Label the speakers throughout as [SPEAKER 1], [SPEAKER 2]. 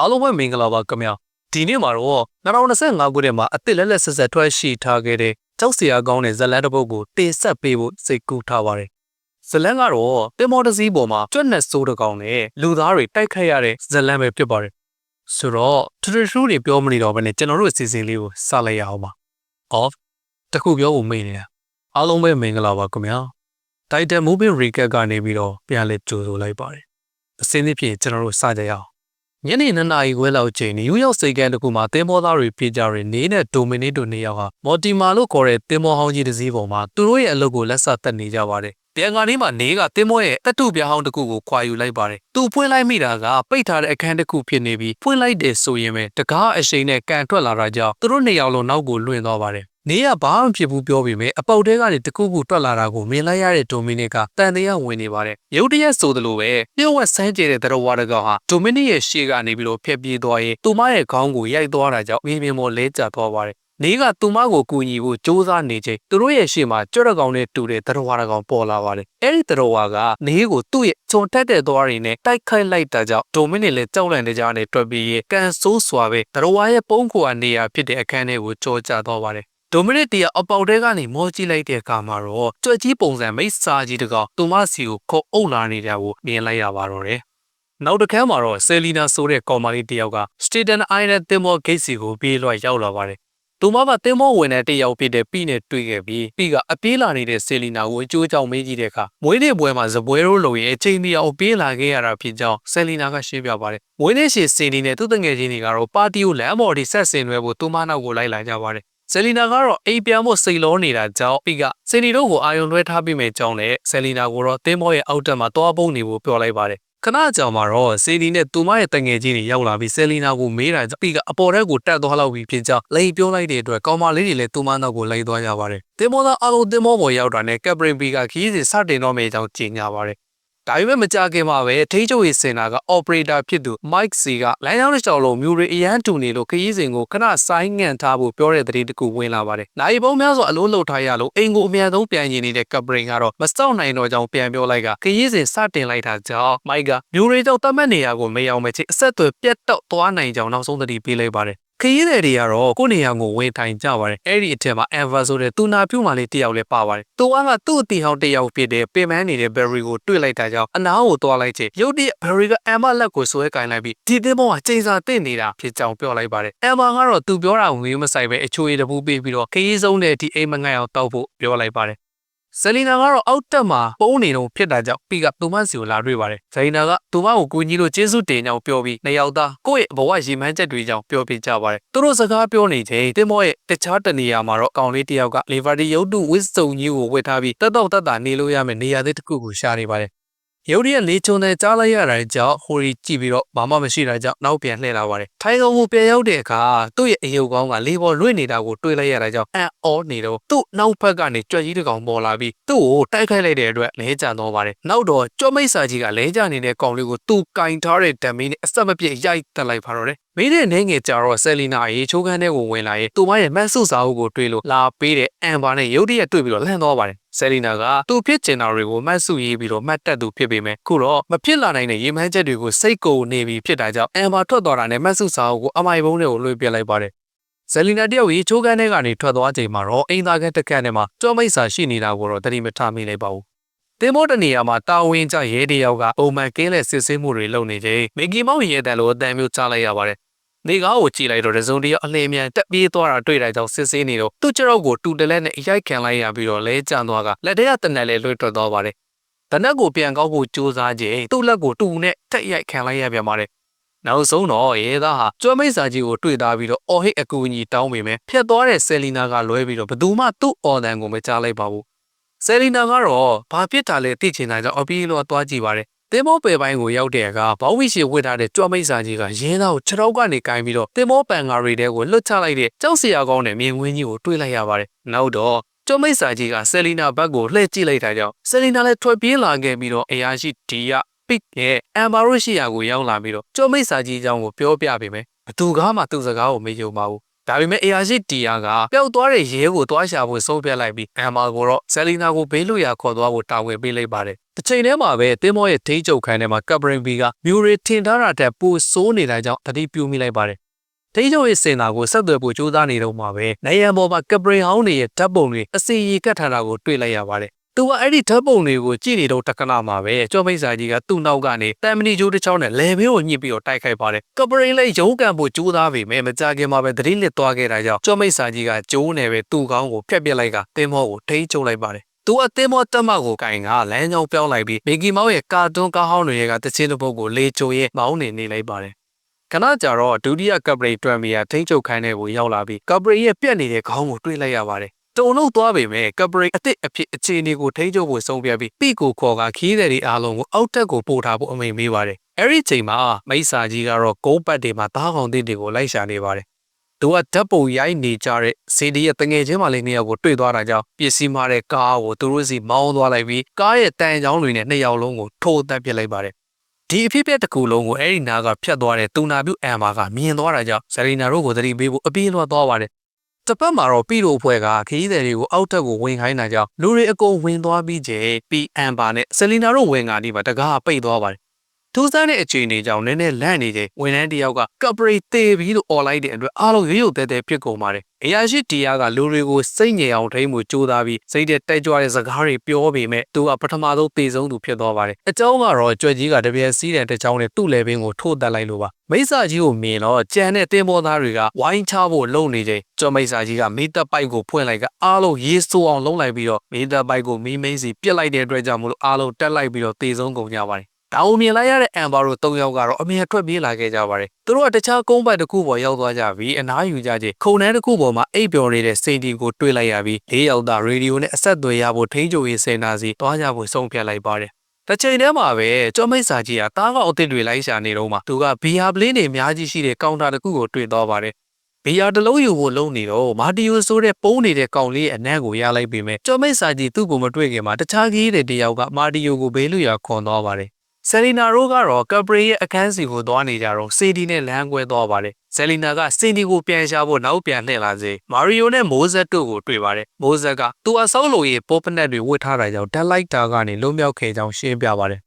[SPEAKER 1] အားလုံးပဲမင်္ဂလာပါခင်ဗျာဒီနေ့မှာတော့2025ခုနှစ်မှာအစ်စ်လက်လက်ဆက်ဆက်ထွက်ရှိထားခဲ့တဲ့ကြောက်စရာကောင်းတဲ့ဇတ်လန်တစ်ပုဒ်ကိုတင်ဆက်ပေးဖို့စိတ်ကူးထားပါတယ်ဇတ်လန်ကတော့တင်မော်တစည်းပေါ်မှာကျွတ်နဲ့စိုးတစ်ကောင်နဲ့လူသားတွေတိုက်ခိုက်ရတဲ့ဇတ်လန်ပဲဖြစ်ပါတယ်ဆိုတော့ထထထူးတွေပြောမနေတော့ဘဲနဲ့ကျွန်တော်တို့အစီအစဉ်လေးကိုစလိုက်ရအောင်ပါ off တခုပြောဖို့မေ့နေတာအားလုံးပဲမင်္ဂလာပါခင်ဗျာ Titan Movie Recap ကနေပြီးတော့ပြန်လဲကြိုဆိုလိုက်ပါတယ်အစင်းသဖြင့်ကျွန်တော်တို့စကြရအောင် ညနေ2နာရီခွဲလောက်ချိန်နယူးယောက်စိတ်ကမ်းတစ်ခုမှာတင်းမောသားတွေပြေးကြတဲ့နေနဲ့ဒိုမီနီတိုနေရောက်ဟာမော်တီမာလို့ခေါ်တဲ့တင်းမောဟောင်းကြီးတစ်စီးပေါ်မှာသူတို့ရဲ့အလုပ်ကိုလက်ဆက်တက်နေကြပါတယ်ပြန်ကနေမှနေကတင်းမောရဲ့တက်တုပြားဟောင်းတစ်ခုကိုခွာယူလိုက်ပါတယ်သူဖွင့်လိုက်မိတာကပိတ်ထားတဲ့အခန်းတစ်ခုဖြစ်နေပြီးဖွင့်လိုက်တယ်ဆိုရင်ပဲတကားအရှိန်နဲ့ကန်ထွက်လာတာကြောင့်သူတို့နှစ်ယောက်လုံးနောက်ကိုလွင့်သွားပါတယ် နေရဘာမှဖြစ်ဘူးပြောပေမဲ့အပေါက်တဲကနေတခုခုတွက်လာတာကိုမြင်လိုက်ရတဲ့ဒိုမီနစ်ကတန်တရားဝင်နေပါတယ်ရုတ်တရက်ဆိုသလိုပဲပြုတ်ဝက်ဆန်းကျဲတဲ့တရဝါတကောင်ဟာဒိုမီနစ်ရဲ့ရှေ့ကနေပြီးတော့ဖျက်ပြေးသွားရင်သူမရဲ့ခေါင်းကိုရိုက်သွားတာကြောင့်မြင်မြင်ပေါ်လဲကျသွားပါတယ်နေကသူမကိုကူညီဖို့စ조사နေချိန်သူတို့ရဲ့ရှေ့မှာကြွရကောင်နဲ့တူတဲ့တရဝါတကောင်ပေါ်လာပါတယ်အဲ့ဒီတရဝါကနေကိုသူ့ရဲ့ခြုံတက်တဲ့သွားတွေနဲ့တိုက်ခိုက်လိုက်တာကြောင့်ဒိုမီနစ်လည်းကြောက်လန့်တဲ့ကြားနဲ့တွက်ပြီးရင်ကန်ဆိုးစွာပဲတရဝါရဲ့ပုံးခွာနေရဖြစ်တဲ့အခန်းထဲကိုကြောကျသွားပါတယ် ဒိုမနစ်တီကအပေါက်တဲကနေမောကြည့်လိုက်တဲ့အခါမှာတော့ကြွက်ကြီးပုံစံမိတ်စာကြီးတကောင်သူမစီကိုခုတ်အုပ်လာနေတာကိုမြင်လိုက်ရပါတော့တယ်။နောက်တစ်ခါမှာတော့ဆယ်လီနာဆိုတဲ့ကောင်မလေးတယောက်ကစတေတန်အိုင်လန်တင်မောဂိတ်စီကိုပြေးလွှတ်ရောက်လာပါတယ်။သူမကတင်မောဝင်တဲ့တယောက်ဖြစ်တဲ့ပြီနဲ့တွေ့ခဲ့ပြီးပြီကအပြေးလာနေတဲ့ဆယ်လီနာကိုအကျိုးကြောင့်မေးကြည့်တဲ့အခါမွေးနေ့ပွဲမှာဇပွဲရိုးလုံရဲ့အချိန်ကြီးအောင်ပြေးလာခဲ့ရတာဖြစ်ကြောင်းဆယ်လီနာကရှင်းပြပါတယ်။မွေးနေ့ရှင်စင်ဒီနဲ့သူ့တငယ်ချင်းတွေကတော့ပါတီကိုလမ်းပေါ်ထိဆက်ဆင်ရွယ်ဖို့သူမနောက်ကိုလိုက်လာကြပါတယ် ဆယ်လီနာကတော့အိမ်ပြန်ဖို့စိတ်လောနေတာကြောင့်ပြီးကဆယ်လီတို့ကိုအာယုံလွှဲထားပြီးမယ်ကြောင်းနဲ့ဆယ်လီနာကိုတော့တင်းမောရဲ့အောက်တက်မှာတွားပုံးနေဖို့ပြောလိုက်ပါတယ်ခဏကြောင်မှာတော့ဆယ်လီနဲ့သူမရဲ့တငယ်ချင်းတွေရောက်လာပြီးဆယ်လီနာကိုမေးတာကြောင့်ပြီးကအပေါ်ထက်ကိုတက်သွားလောက်ပြီးဖြစ်ကြောင်းလိန်ပြောလိုက်တဲ့အတွက်ကောင်မလေးတွေလည်းသူမနောက်ကိုလိုက်သွားကြပါတယ်တင်းမောသားအလုံးတင်းမောပေါ်ရောက်တာနဲ့ကက်ပရင်ဘီကခီးစီစတင်တော့မယ့်အကြောင်းကြေညာပါတယ် ဒါပေမဲ့မကြခင်မှာပဲထိချုပ်ရေးစင်တာက operator ဖြစ်သူ Mike C ကလိုင်းကြောင်းတစ်လျှောက်လုံးမျိုးတွေအရန်တူနေလို့ခရီးစဉ်ကိုခဏဆိုင်းငံ့ထားဖို့ပြောတဲ့သတင်းတစ်ခုဝင်လာပါတယ်။နိုင်ပုံများစွာအလို့လှုပ်ထားရလို့အိမ်ကိုအမြန်ဆုံးပြန်ရင်နေတဲ့ Caprin ကတော့မစောင့်နိုင်တော့ကြောင်းပြန်ပြောလိုက်ကခရီးစဉ်စတင်လိုက်တာကြောင့် Mike ကမျိုးတွေကြောင့်တတ်မှတ်နေရကိုမရောက်မချေအဆက်အသွယ်ပြတ်တောက်သွားနိုင်ကြောင်းနောက်ဆုံးသတိပေးလိုက်ပါတယ် ခရီးသည်တွေကတော့ကိုယ့်နေရာကိုဝင်ထိုင်ကြပါတယ်အဲ့ဒီအထက်မှာ Ever ဆိုတဲ့သူနာပြုမှလေးတယောက်လည်းပါပါတယ်သူကကသူ့အတီဟောင်းတယောက်ဖြစ်တဲ့ပင်မန်းနေတဲ့ Berry ကိုတွေ့လိုက်တာကြောင့်အနားကိုသွားလိုက်ချိန်ရုတ်တရက် Berry က Emma လက်ကိုဆွဲကင်လိုက်ပြီးဒီတင်းမောကချိန်စာတင့်နေတာဖြစ်ကြောင်းပြောလိုက်ပါတယ် Emma ကတော့သူပြောတာကိုငေးမဆိုင်ပဲအချိုးရည်တပူးပေးပြီးတော့ခရီးဆုံးတဲ့ဒီအိမ်မငတ်အောင်တောက်ဖို့ပြောလိုက်ပါတယ် ဆယ်လီနာကတော့အောက်တက်မှာပုံးနေတော့ဖြစ်တာကြောင့်ပြီးကသူမစီကိုလာတွေ့ပါတယ်။ဇိုင်နာကသူမကိုကိုကြီးလို့ကျေးဇူးတင်ကြောင်းပြောပြီးနှစ်ယောက်သားကိုယ့်ရဲ့ဘဝရည်မှန်းချက်တွေကြောင့်ပြောပြကြပါတယ်။သူတို့စကားပြောနေချိန်တင်မောရဲ့တခြားတနေရာမှာတော့ကောင်လေးတယောက်ကလေဗာဒီရုပ်တုဝစ်စုံကြီးကိုဝတ်ထားပြီးတက်တော့တက်တာနေလို့ရမယ့်နေရာသေးတစ်ခုကိုရှာနေပါတယ်။ ရုတ်တရက်လေးချုံတဲ့ကြားလိုက်ရတာကြောင့်ဟိုရီကြည့်ပြီးတော့ဘာမှမရှိတာကြောင့်နောက်ပြန်လှည့်လာပါတယ်။ထိုင်ကောင်ကိုပြန်ရောက်တဲ့အခါသူ့ရဲ့အယုတ်ကောင်းကလေးပေါ်လွင့်နေတာကိုတွေ့လိုက်ရတာကြောင့်အံ့ဩနေတော့သူ့နောက်ဘက်ကနေကြွက်ကြီးတစ်ကောင်ပေါ်လာပြီးသူ့ကိုတိုက်ခိုက်လိုက်တဲ့အတွက်လဲကျသွားပါတယ်။နောက်တော့ကြောမိတ်စာကြီးကလဲကျနေတဲ့ကောင်လေးကိုသူ့ကင်ထားတဲ့ဓမီနဲ့အဆက်မပြတ်ရိုက်တက်လိုက်ပါတော့တယ်။မင်းတဲ့နေငယ်ကြတော့ဆယ်လီနာရေချိုးခန်းထဲကိုဝင်လာရင်သူမရဲ့မတ်ဆုစာအုပ်ကိုတွေ့လို့လာပေးတဲ့အမ်ဘာနဲ့ရုတ်တရက်တွေ့ပြီးတော့လှမ်းသွားပါတယ် ဆယ်လီနာကသူ့ဖြစ်ကျင်တာတွေကိုမတ်စုရေးပြီးတော့မှတ်တက်သူဖြစ်ပေမဲ့ခုတော့မဖြစ်လာနိုင်တဲ့ရေမှန်းချက်တွေကိုစိတ်ကိုနေပြီးဖြစ်တာကြောင့်အမ်ဘာထွက်သွားတာနဲ့မတ်စုစာအုပ်ကိုအမိုင်ဘုံတွေကိုလွှဲပြလိုက်ပါတယ်ဇယ်လီနာတယောက်ရေချိုးကန်းထဲကနေထွက်သွားချိန်မှာတော့အိမ်သားကတစ်ခက်ထဲမှာကြောမိတ်စာရှိနေတာကိုတော့တတိမထားမိလိုက်ပါဘူး။တင်မောတနေရာမှာတာဝန်ကျရဲတယောက်ကပုံမှန်ကင်းလက်စစ်ဆေးမှုတွေလုပ်နေချိန်မီကီမောင်ရဲတန်လိုအတန်မျိုးချလိုက်ရပါတယ်။ နေကားကိုကြည့်လိုက်တော့တစုံတယောက်အလင်းမြန်တက်ပြေးသွားတာတွေ့တဲ့ကြောင့်စစ်ဆေးနေတော့သူ့ကြောက်ကိုတူတလက်နဲ့အရိုက်ခံလိုက်ရပြီးတော့လဲကျန်သွားကလက်ထဲကတနက်လေးလွှတ်ထွက်သွားပါတယ်။တနက်ကိုပြန်ကောက်ဖို့ကြိုးစားချိန်သူ့လက်ကိုတူနဲ့ထက်ရိုက်ခံလိုက်ရပြန်ပါတယ်။နောက်ဆုံးတော့ရဲသားဟာကျွမ်းမိတ်စာကြီးကိုတွေ့သားပြီးတော့အော်ဟစ်အကူအညီတောင်းပေမဲ့ဖျက်သွားတဲ့ဆယ်လီနာကလွဲပြီးတော့ဘသူမှသူ့အော်တန်ကိုမကြားလိုက်ပါဘူးဆယ်လီနာကတော့ဘာဖြစ်တာလဲသိချင်တာကြောင့်အပီးလောသွားကြည့်ပါတယ် တင်မောပယ်ပိုင်းကိုရောက်တဲ့အခါဘောင်းဝိရှိဝစ်ထားတဲ့ကြွမိတ်စာကြီးကရင်းသားကိုခြေထောက်ကနေကင်ပြီးတော့တင်မောပန်ငါရီတဲကိုလွတ်ချလိုက်တဲ့ကြောက်စရာကောင်းတဲ့မြင်ကွင်းကြီးကိုတွေ့လိုက်ရပါတယ်နောက်တော့ကျမိတ်စာကြီးကဆယ်လီနာဘက်ကိုလှည့်ကြည့်လိုက်တာကြောင့်ဆယ်လီနာလည်းထွက်ပြေးလာခဲ့ပြီးတော့အရာရှိဒီကပစ်ရဲ့အမ်ဘာရိုရှိယာကိုရောက်လာပြီးတော့ကျမိတ်စာကြီးအကြောင်းကိုပြောပြပေးမယ်ဘသူကမှသူ့စကားကိုမယုံပါဘူးဒါပေမဲ့ AR ရှိတီယာကပျောက်သွားတဲ့ရဲကိုတွားရှာဖို့ဆုံးဖြတ်လိုက်ပြီးအမ်မာကိုတော့ဆယ်လီနာကိုဘေးလွတ်ရာခေါ်သွားဖို့တာဝန်ပေးလိုက်ပါတယ် တစ်ချိန်တည်းမှာပဲတင်းမောရဲ့ဒိန်းချုပ်ခိုင်းထဲမှာကပ်ဘရင်ဘီကမြူရီထင်ထားတာတက်ပူဆိုးနေတာကြောင့်တတိပြူမိလိုက်ပါတယ်ဒိန်းချုပ်ရဲ့စင်တာကိုဆက်သွယ်ဖို့ကြိုးစားနေတော့မှာပဲနိုင်ရန်ပေါ်မှာကပ်ဘရင်ဟောင်းတွေရဲ့ဓာတ်ပုံတွေအစီရီကတ်ထားတာကိုတွေ့လိုက်ရပါတယ်သူကအဲ့ဒီဓာတ်ပုံတွေကိုကြည့်နေတော့တက္ကနာမှာပဲကျော်မိတ်စာကြီးကသူ့နောက်ကနေတမ်မနီဂျိုးတစ်ချောင်းနဲ့လေဘေးကိုညှစ်ပြီးတော့တိုက်ခိုက်ပါတယ်ကပရင်လေးရုံးကန်ဖို့ကြိုးစားပေမဲ့မကြခင်မှာပဲသတိလစ်သွားခဲ့တာကြောင့်ကျော်မိတ်စာကြီးကကျိုးနေပဲသူ့ကောင်းကိုဖျက်ပစ်လိုက်ကတင်းမောကိုထိန်းချုပ်လိုက်ပါတယ် သူအသင်းမောတက်မကိုကင်ကလမ်းကြောင်းပြောင်းလိုက်ပြီးမီကီမောင်ရဲ့ကာတွန်းကားဟောင်းတွေကတချင်းတစ်ပုတ်ကိုလေချိုရဲ့မောင်းနေနေလိုက်ပါတယ်ခဏကြာတော့ဒုတိယကပ်ပရိတွမ်မီယာထိန်းချုပ်ခိုင်းတဲ့ကိုရောက်လာပြီးကပ်ပရိရဲ့ပြက်နေတဲ့ခေါင်းကိုတွေးလိုက်ရပါတယ်တုံလို့သွားပေမဲ့ကပရိအစ်စ်အဖြစ်အခြေအနေကိုထိန်းချုပ်ဖို့ဆုံးဖြတ်ပြီးပိကိုခေါ်ကခီးတဲ့တွေအားလုံးကိုအောက်တက်ကိုပို့ထားဖို့အမိန့်ပေးပါတယ်။အဲ့ဒီချိန်မှာမိစ္ဆာကြီးကတော့ကုန်းပတ်တွေမှာသားကောင်တစ်တွေကိုလိုက်ရှာနေပါတယ်။ သူကဓာတ်ပုံရိုက်နေကြတဲ့စီဒီရဲ့တငယ်ချင်းမလေးနှစ်ယောက်ကိုတွေ့သွားတာကြောင့်ပစ္စည်းမားတဲ့ကားကိုသူတို့စီမောင်းသွားလိုက်ပြီးကားရဲ့တန်ချောင်းတွေနဲ့နှစ်ယောက်လုံးကိုထိုးတက်ပစ်လိုက်ပါတယ်။ဒီအဖြစ်အပျက်တစ်ခုလုံးကိုအဲ့ဒီနာကဖြတ်သွားတဲ့တူနာပြုအမ်မာကမြင်သွားတာကြောင့်ဇရီနာတို့ကိုသတိပေးဖို့အပြေးလွှတ်သွားပါတယ်တစ်ပတ်မှာတော့ပြည်တို့အဖွဲ့ကခရီးသည်တွေကိုအောက်တက်ကိုဝင်ခိုင်းတာကြောင့်လူတွေအကုန်ဝင်သွားပြီးကျပြီးအမ်ပါနဲ့ဆယ်လီနာတို့ဝင်ကားဒီမှာတကားပိတ်သွားပါတယ် ထူးဆန်းတဲ့အခြေအနေကြောင့်နည်းနည်းလန့်နေချိန်ဝန်ထမ်းတယောက်ကကပ်ပရိတေပြီးလို့អော်လိုက်တဲ့အတွက်အားလုံးရွရွတဲတဲဖြစ်ကုန်ပါတယ်။အရာရှိတီယာကလူတွေကိုစိတ်ငြိမ်အောင်ထိန်းမှုကြိုးစားပြီးစိတ်တဲ့တိုက်ကြွတဲ့စကားတွေပြောပေမဲ့သူကပထမဆုံးတေဆုံးသူဖြစ်သွားပါတယ်။အကြောင်းကတော့ကြွက်ကြီးကတပြက်စီးတဲ့တကြောင်းနဲ့သူ့လေပင်ကိုထိုးတက်လိုက်လို့ပါ။မိစ္ဆာကြီးကိုမြင်တော့ကြံတဲ့တင်းပေါ်သားတွေကဝိုင်းချဖို့လုံနေချိန်ကျော်မိစ္ဆာကြီးကမိသက်ပိုက်ကိုဖွင့်လိုက်ကအားလုံးရေးဆိုးအောင်လုံးလိုက်ပြီးတော့မိသက်ပိုက်ကိုမီးမိန်စီပြစ်လိုက်တဲ့အတွက်ကြောင့်မလို့အားလုံးတက်လိုက်ပြီးတော့တေဆုံးကုန်ကြပါတယ်။ ဒါအောင်မြင်လိုက်ရတဲ့အမ်ဘာတို့၃ယောက်ကတော့အမေထွက်ပြေးလာခဲ့ကြပါတယ်။သူတို့ကတခြားကုန်းပိုက်တစ်ခုပေါ်ရောက်သွားကြပြီးအနားယူကြခြင်းခုံနှန်းတစ်ခုပေါ်မှာအိပ်ပျော်နေတဲ့စိန်တီကိုတွေ့လိုက်ရပြီး၄ယောက်သားရေဒီယိုနဲ့အဆက်အသွယ်ရဖို့ထိန်းချုပ်ရေးစင်တာစီတွားကြဖို့ဆုံးဖြတ်လိုက်ပါတယ်။တစ်ချိန်တည်းမှာပဲကျော်မိတ်စာကြီးကတားကောက်အစ်စ်တွေလိုက်ရှာနေတော့မှသူကဘီယာပလင်းတွေအများကြီးရှိတဲ့ကောင်တာတစ်ခုကိုတွေ့သွားပါတယ်ဘီယာတလုံးယူဖို့လုံးနေတော့မာတီယိုဆိုတဲ့ပုံးနေတဲ့ကောင်လေးရဲ့အနံ့ကိုရလိုက်ပေမဲ့ကျော်မိတ်စာကြီးသူ့ကိုမတွေ့ခင်မှာတခြားကြီးတဲ့တယောက်ကမာတီယိုကိုဘေးလူရခွန်သွားပါတယ် ဆယ်လီနာတို့ကတော့ကပရီရဲ့အခန်းစီကိုသွားနေကြတော့စီဒီနဲ့လမ်းကွဲသွားပါတယ်ဆယ်လီနာကစင်ဒီကိုပြန်ရှာဖို့နောက်ပြန်လှည့်လာစေမာရီယိုနဲ့မိုးဇက်တို့ကိုတွေ့ပါတယ်မိုးဇက်ကသူအဆောက်လို့ရဲ့ပေါ်ပနက်တွေဝတ်ထားတာကြောင့်တက်လိုက်တာကနေလွတ်မြောက်ခဲ့ကြောင်းရှင်းပြပါတယ်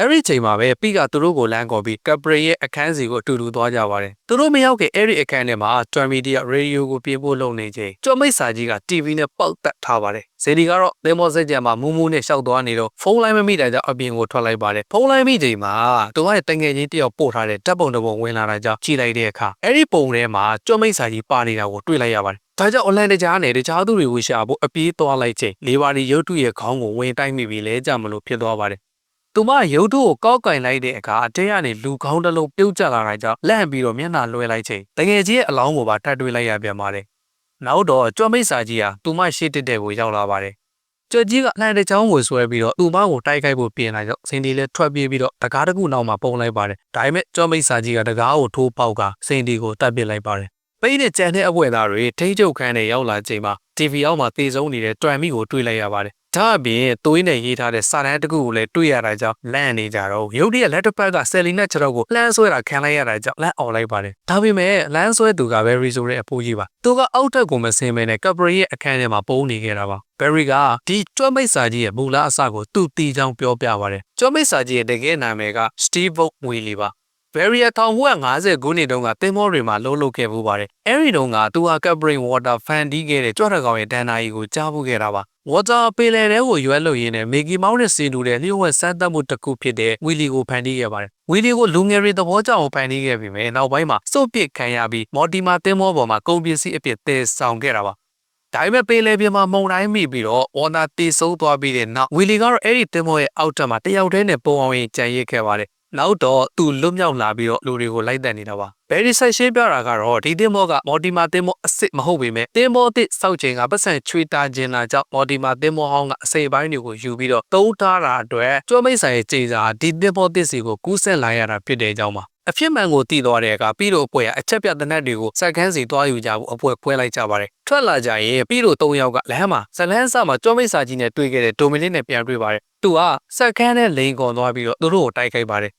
[SPEAKER 1] အဲ့ဒီချိန်မှာပဲပိကသူတို့ကိုလမ်းခေါ်ပြီးကပရီရဲ့အခန်းစီကိုအတူတူသွားကြပါတယ်။သူတို့မရောက်ခင်အဲ့ဒီအခန်းထဲမှာတွမ်မီဒီယာရေဒီယိုကိုပြင်ဖို့လုပ်နေချိန်ကျော်မိတ်စာကြီးက TV နဲ့ပေါက်တက်ထားပါတယ်။ဇေဒီကတော့သင်္ဘောစက်ကြံမှာမူးမူးနဲ့ရှောက်သွားနေတော့ဖုန်းလိုင်းမမိတာကြောင့်အပြင်ကိုထွက်လိုက်ပါတယ်။ဖုန်းလိုင်းမိချိန်မှာသူကရဲ့တငယ်ချင်းတယောက်ပို့ထားတဲ့တပ်ပုံတစ်ပုံဝင်လာတာကြောင့်ကြည့်လိုက်တဲ့အခါအဲ့ဒီပုံထဲမှာကျော်မိတ်စာကြီးပါနေတာကိုတွေ့လိုက်ရပါတယ်။ဒါကြောင့်အလန်တကြားနဲ့တခြားသူတွေကိုရှာဖို့အပြေးသွားလိုက်ချိန်လေးပါးဒီရုတ်တုရဲ့ခေါင်းကိုဝင်တိုက်မိပြီလဲကြမလို့ဖြစ်သွားပါတယ် သူမရုပ်တို့ကိုကောက်ကင်လိုက်တဲ့အခါအတဲကနေလူကောင်းတစ်လုံးပြုတ်ကျလာတာကြောင့်လန့်ပြီးတော့မျက်နှာလွှဲလိုက်ချိန်တငယ်ကြီးရဲ့အလောင်းကိုပါထပ်တွေးလိုက်ရပြန်ပါတယ်။နောက်တော့ကြွမိတ်စာကြီးဟာသူမရှိတက်တဲ့ကိုရောက်လာပါတယ်။ကြွကြီးကအလှန်တချောင်းကိုဆွဲပြီးတော့သူမကိုတိုက်ခိုက်ဖို့ပြင်လာကြောင့်စင်ဒီလည်းထွက်ပြေးပြီးတော့တကားတစ်ခုနောက်မှာပုံလိုက်ပါတယ်။ဒါပေမဲ့ကြွမိတ်စာကြီးကတကားကိုထိုးပေါက်ကစင်ဒီကိုတတ်ပစ်လိုက်ပါတယ်။ပိတ်တဲ့ကြံတဲ့အပွဲသားတွေထိတ်ချုပ်ခန်းနဲ့ရောက်လာချိန်မှာ TV အောက်မှာတေဆုံးနေတဲ့တွမ်မီကိုတွေ့လိုက်ရပါတယ် ဒါအပြင်သွေးနဲ့ရေးထားတဲ့စာတမ်းတစ်ခုကိုလည်းတွေ့ရတာကြောင့်လန့်နေကြတော့ရုပ်တရက်လက်တစ်ဖက်ကဆယ်လီနဲ့ခြေတော့ကိုလှမ်းဆွဲတာခံလိုက်ရတာကြောင့်လန့်အောင်လိုက်ပါတယ်ဒါပေမဲ့လမ်းဆွဲသူကဘယ်ရီဆိုတဲ့အဖိုးကြီးပါသူကအောက်ထက်ကိုမစင်းမဲနဲ့ကပရီရဲ့အခန်းထဲမှာပုံနေခဲ့တာပါဘယ်ရီကဒီကျွမ်းမိတ်စာကြီးရဲ့မူလအစကိုသူ့တီချောင်းပြောပြပါတယ်ကျွမ်းမိတ်စာကြီးရဲ့တကယ်နာမည်က Steve Vogt Willie ပါဘယ်ရီယာ1950ခုနှစ်တုန်းကတင်မောတွေမှာလှုပ်လှုပ်ခဲ့မှုပါတယ်။အဲဒီတုန်းကသူဟာကပ်ဘရင်ဝါတာဖန်တီးခဲ့တဲ့ကြွတဲ့ကောင်ရဲ့ဒန်နာကြီးကိုကြားဖို့ခဲ့တာပါ။ ဝါတာပင်လယ်ထဲကိုရွက်လို့ရင်းနဲ့မီကီမောင်းနဲ့စင်တူတဲ့လျှို့ဝှက်စမ်းသပ်မှုတစ်ခုဖြစ်တဲ့ဝီလီကိုဖန်တီးခဲ့ပါတယ်။ဝီလီကိုလူငယ်တွေသဘောကျအောင်ဖန်တီးခဲ့ပြီးမယ်နောက်ပိုင်းမှာစုပ်ပစ်ခံရပြီးမော်တီမာတင်မောပေါ်မှာကုန်ပစ္စည်းအဖြစ်တည်ဆောင်ခဲ့တာပါ။ဒါပေမဲ့ပေလေပြမှာမုံတိုင်းမိပြီးတော့ဝါနာတီဆုံးသွားပြီးတဲ့နောက်ဝီလီကတော့အဲ့ဒီတင်မောရဲ့အောက်တက်မှာတယောက်တည်းနဲ့ပုံအောင်ရင်ကြံရစ်ခဲ့ပါတယ်နောက်တော့သူလွတ်မြောက်လာပြီးတော့လူတွေကိုလိုက်တက်နေတာပါဘယ်ဒီဆိုင်ရှင်းပြတာကတော့ဒီတင်မောကမော်တီမာတင်မောအစ်စ်မဟုတ်ပေမဲ့တင်မောအစ်စောက်ချိန်ကပတ်စံချွေတာခြင်းလာကြောင့်မော်တီမာတင်မောဟောင်းကအစိပ်ပိုင်းတွေကိုယူပြီးတော့တုံးထားတာအတွက်ကျွမ်းမိတ်ဆိုင်ရဲ့ချိန်စာဒီတင်မောတစ်စီကိုကူးဆက်လာရတာဖြစ်တဲ့အကြောင်းပါအဖြစ်မှန်ကိုတည်သွားတဲ့အခါပြီးတော့အပွဲကအချက်ပြတနက်တွေကိုစက်ခန်းစီတွားယူကြဖို့အပွဲဖွဲလိုက်ကြပါတယ်ထွက်လာကြရင်ပြီးတော့၃ယောက်ကလမ်းမှာဇလန်းဆမှာကြောမိတ်စာကြီးနဲ့တွေ့ခဲ့တဲ့ဒိုမီနစ်နဲ့ပြန်တွေ့ပါတယ်သူကစက်ခန်းနဲ့လိန်ကွန်သွားပြီးတော့သူတို့ကိုတိုက်ခိုက်ပါတယ်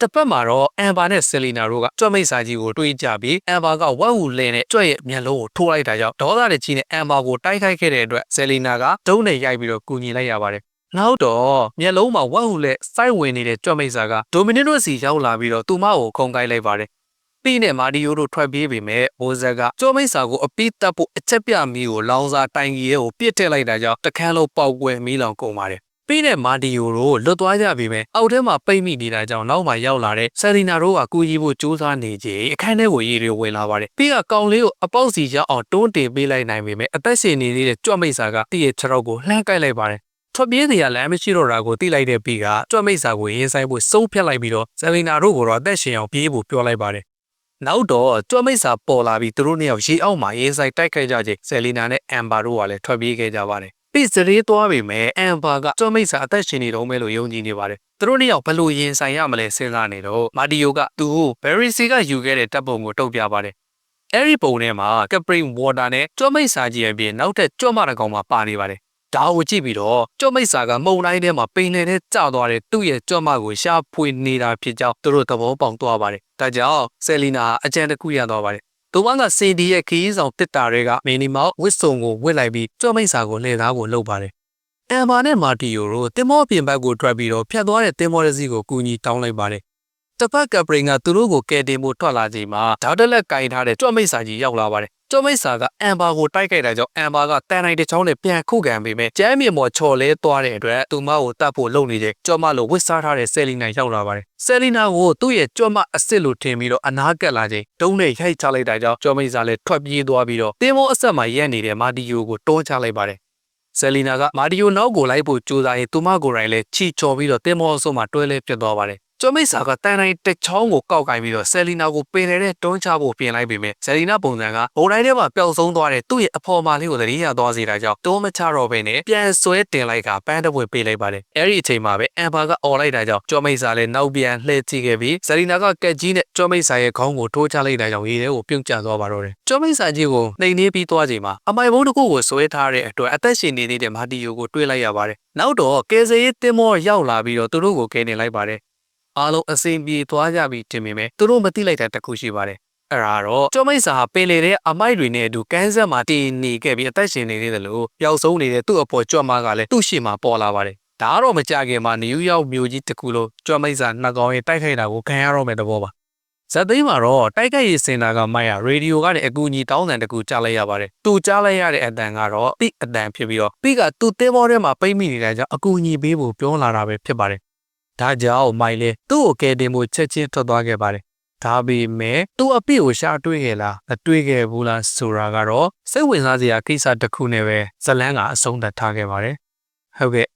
[SPEAKER 1] တစ်ပတ်မှာတော့အမ်ဘာနဲ့ဆယ်လီနာတို့ကကြွက်မိတ်စာကြီးကိုတွေးကြပြီးအမ်ဘာကဝက်ဝူလင်းနဲ့ကြွက်ရဲ့မျက်လုံးကိုထိုးလိုက်တာကြောင့်ဒေါသနဲ့ကြီးနဲ့အမ်ဘာကိုတိုက်ခိုက်ခဲ့တဲ့အတွက်ဆယ်လီနာကဒုံးနဲ့ရိုက်ပြီးတော့ကူညီလိုက်ရပါတယ်နောက်တော့မျက်လုံးမှာဝက်ဟုလက်စိုက်ဝင်နေတဲ့ကြွက်မိတ်ဆာကဒိုမီနီနိုစီရောက်လာပြီးတော့သူမကိုခုံကိုင်းလိုက်ပါတယ်။ပြီးနဲ့မာဒီယိုတို့ထွက်ပြေးပေမဲ့ဘိုးဇက်ကကြွက်မိတ်ဆာကိုအပိတက်ဖို့အချက်ပြမီကိုလောင်စာတိုင်ကြီးရဲ့ကိုပြစ်ထည့်လိုက်တာကြောင့်တခန်းလုံးပေါက်ကွဲမီးလောင်ကုန်ပါတယ်။ ပြီးနဲ့မာဒီယိုတို့လွတ်သွားကြပြီပဲအောက်ထဲမှာပိတ်မိနေတာကြောင့်နောက်မှရောက်လာတဲ့ဆယ်ရီနာတို့ကကူကြီးဖို့စူးစမ်းနေကြအခန်းထဲကိုရေတွေဝင်လာပါတယ်ပြီးကကောင်လေးကိုအပေါက်စီရောက်အောင်တွန်းတင်ပေးလိုက်နိုင်ပေမဲ့အသက်ရှင်နေနေတဲ့ကြွက်မိတ်ဆာကတည့်ရဲ့ခြေထောက်ကိုလှမ်းကိုက်လိုက်ပါတယ်ထွက်ပြေးနေရလမ်းမရှိတော့တာကိုသိလိုက်တဲ့ပြီးကကြွက်မိတ်ဆာကိုရင်ဆိုင်ဖို့စုံးဖြတ်လိုက်ပြီးတော့ဆယ်ရီနာတို့ကိုတော့အသက်ရှင်အောင်ပြေးဖို့ပြောလိုက်ပါတယ်နောက်တော့ကြွက်မိတ်ဆာပေါ်လာပြီးသူတို့နှစ်ယောက်ရေအောက်မှာရင်ဆိုင်တိုက်ခိုက်ကြချိန်ဆယ်လီနာနဲ့အမ်ဘာတို့ကလည်းထွက်ပြေးခဲ့ကြပါတယ် ပြီးစရေးသွားပြီမဲ့အမ်ဘာကကြွမိတ်စာအသက်ရှင်နေတော့မဲလို့ယုံကြည်နေပါတယ်။သူတို့နှစ်ယောက်ဘလို့ရင်ဆိုင်ရမလဲစဉ်းစားနေတော့မာဒီယိုကသူ့ကိုဘယ်ရီစီကယူခဲ့တဲ့တပ်ပုံကိုတုံ့ပြပါတယ်။အဲဒီပုံထဲမှာကပရင်ဝါတာနဲ့ကြွမိတ်စာကြီးအပြင်နောက်ထပ်ကြွမတကောင်မှပါနေပါတယ်။ဒါကိုကြည့်ပြီးတော့ကြွမိတ်စာကမုံတိုင်းထဲမှာပိန်နေတဲ့ကျသွားတဲ့သူ့ရဲ့ကြွမကိုရှာဖွေနေတာဖြစ်ကြောင်းသူတို့သဘောပေါက်သွားပါတယ်။ဒါကြောင့်ဆယ်လီနာအကြံတစ်ခုရသွားပါတယ်။ သူမကစီဒီရဲ့ခီးဆောင်တစ်တာတွေကမင်းနီမောက်ဝစ်စုံကိုဝစ်လိုက်ပြီးကြွမိတ်စာကိုလှည့်သားဖို့လုပ်ပါတယ်။အမ်ဘာနဲ့မာတီယိုတို့တင်မောပြင်ဘက်ကိုထွက်ပြီးတော့ဖြတ်သွားတဲ့တင်မောတစ်စီးကိုကူညီတောင်းလိုက်ပါတယ်။ တစ်ဖက်ကပရင်ကသူတို့ကိုကယ်တင်ဖို့ထွက်လာချိန်မှာဒေါက်တာလက်ကင်ထားတဲ့ကြွမိတ်စာကြီးရောက်လာပါတယ်။ကြွမိတ်စာကအမ်ဘာကိုတိုက်ခိုက်တာကြောင့်အမ်ဘာကတန်နိုင်တစ်ချောင်းနဲ့ပြန်ခုခံပေမဲ့ကျမ်းမြေမော်ချော်လဲသွားတဲ့အတွက်သူမကိုတတ်ဖို့လုပ်နေတဲ့ကြွမလို့ဝစ်စားထားတဲ့ဆယ်လီနာရောက်လာပါတယ်။ဆယ်လီနာကိုသူ့ရဲ့ကြွမအစ်စ်လို့ထင်ပြီးတော့အနားကပ်လာချိန်တုံးနဲ့ရိုက်ချလိုက်တာကြောင့်ကြွမိတ်စာလည်းထွက်ပြေးသွားပြီးတော့တင်းမောအဆက်မှာရက်နေတဲ့မာတီယိုကိုတွန်းချလိုက်ပါတယ်။ဆယ်လီနာကမာဒီယိုနောက်ကိုလိုက်ဖို့ကြိုးစားရင်သူမကိုယ်တိုင်လည်းချီချော်ပြီးတော့တင်မောအစုံမှာတွဲလဲပြတ်သွားပါတယ်။ ကျော်မိတ်စာကတန်တိုင်းတစ်ချောင်းကိုကောက်ကင်ပြီးတော့ဆယ်လီနာကိုပင်နေတဲ့တွန်းချဖို့ပြင်လိုက်ပေမဲ့ဆယ်လီနာပုံစံကဘုံတိုင်းထဲမှာပျောက်ဆုံးသွားတဲ့သူ့ရဲ့အဖော်မလေးကိုသတိရသွားစေတာကြောင့်တွန်းမချတော့ဘဲနဲ့ပြန်ဆွဲတင်လိုက်ကပန်းတပွေပေးလိုက်ပါတယ်။အဲဒီအချိန်မှာပဲအမ်ဘာကអော်လိုက်တာကြောင့်ကျော်မိတ်စာလည်းနောက်ပြန်လှည့်ကြည့်ခဲ့ပြီးဆယ်လီနာကကက်ကြီးနဲ့ကျော်မိတ်စာရဲ့ခေါင်းကိုထိုးချလိုက်တာကြောင့်ရေထဲကိုပြုတ်ကျသွားပါတော့တယ်။ကျော်မိတ်စာကြီးကိုနှိမ်နှင်းပြီးသွားချိန်မှာအမိုင်ဘုံတစ်ခုကိုဆွဲထားတဲ့အတွက်အသက်ရှင်နေနေတဲ့မာတီယိုကိုတွေးလိုက်ရပါတယ်။နောက်တော့ကယ်ဆယ်ရေးတင်မောရောက်လာပြီးတော့သူတို့ကိုကယ်နေလိုက်ပါတယ် အားလုံးအစိမ်ပြေသွားကြပြီတင်ပေမဲ့သူတို့မသိလိုက်တာတစ်ခုရှိပါတယ်အဲ့ဒါတော့ကျော်မိတ်စာဟာပင်လေတဲ့အမိုက်တွေနဲ့အတူကန်းဆက်မှာတည်နေခဲ့ပြီးအသက်ရှင်နေသေးတယ်လို့ပျောက်ဆုံးနေတဲ့သူ့အပေါ်ကြွမကလည်းသူ့ရှေ့မှာပေါ်လာပါတယ်ဒါကတော့မကြခင်မှာနယူးယောက်မြို့ကြီးတစ်ခုလုံးကြွမိတ်စာနှစ်ကောင်ရဲ့တိုက်ခိုက်တာကိုခံရတော့မယ်တဘောပါဇက်သိမ်းမှာတော့တိုက်ခိုက်ရေးစင်တာကမိုက်ရရေဒီယိုကနေအကူအညီတောင်းတန်တကူကြားလိုက်ရပါတယ်။သူကြားလိုက်ရတဲ့အတန်ကတော့ပိအတန်ဖြစ်ပြီးတော့ပိကသူ့တဲဘောထဲမှာပိတ်မိနေတဲ့ကြောင့်အကူအညီပေးဖို့ပြောလာတာပဲဖြစ်ပါတယ်။ ဒါကြောင့်မိုင်လေသူ့ကိုကယ်တင်ဖို့ချက်ချင်းထွက်သွားခဲ့ပါတယ်။ဒါပေမဲ့သူ့အပိကိုရှာတွေ့ခဲ့လားမတွေ့ခဲ့ဘူးလားဆိုတာကတော့စိတ်ဝင်စားစရာကိစ္စတစ်ခုနဲ့ပဲဇလန်းကအဆုံးသတ်ထားခဲ့ပါတယ်။ဟုတ်ကဲ့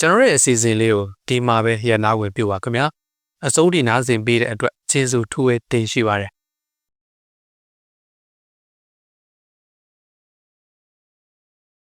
[SPEAKER 1] ကျွန်တော်ရဲ့အစီအစဉ်လေးကိုဒီမှာပဲရနာဝင်ပြပါခင်ဗျာ။အစိုးဒီနားစဉ်ပေးတဲ့အတွက်ကျေးဇူးထူးဝဲတင်ရှိပါတယ်